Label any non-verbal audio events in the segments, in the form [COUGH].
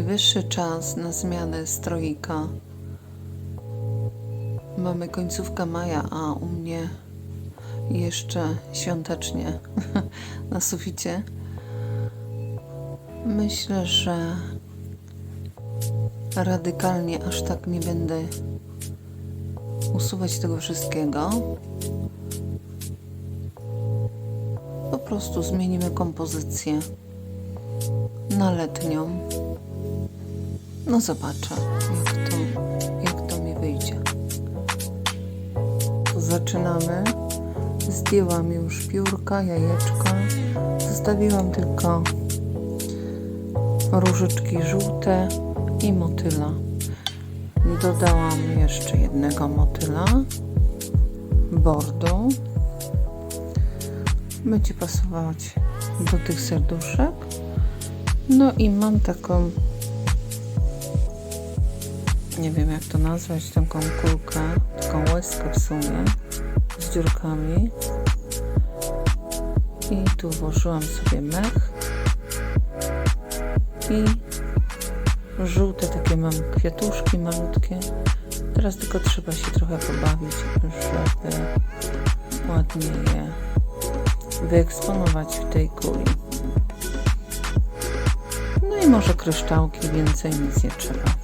Najwyższy czas na zmianę stroika. Mamy końcówkę maja, a u mnie jeszcze świątecznie [LAUGHS] na suficie. Myślę, że radykalnie aż tak nie będę usuwać tego wszystkiego. Po prostu zmienimy kompozycję na letnią. No zobaczę, jak to, jak to mi wyjdzie. Zaczynamy. Zdjęłam już piórka, jajeczka. Zostawiłam tylko różyczki żółte i motyla. Dodałam jeszcze jednego motyla. Bordą. Będzie pasować do tych serduszek. No i mam taką nie wiem jak to nazwać, taką kulkę, taką łezkę w sumie z dziurkami. I tu włożyłam sobie mech i żółte takie mam kwiatuszki malutkie. Teraz tylko trzeba się trochę pobawić, żeby ładnie je wyeksponować w tej kuli. No i może kryształki, więcej nic nie trzeba.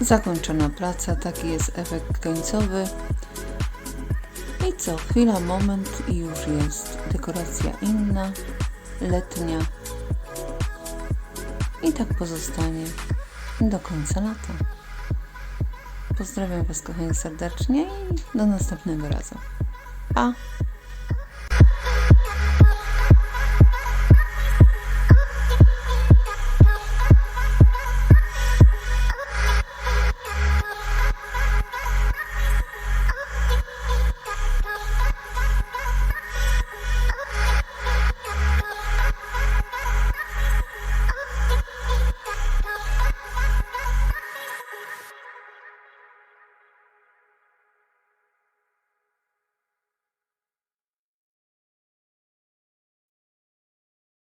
Zakończona praca, taki jest efekt końcowy. I co, chwila, moment i już jest dekoracja inna, letnia. I tak pozostanie do końca lata. Pozdrawiam Was kochani serdecznie i do następnego razu. Pa!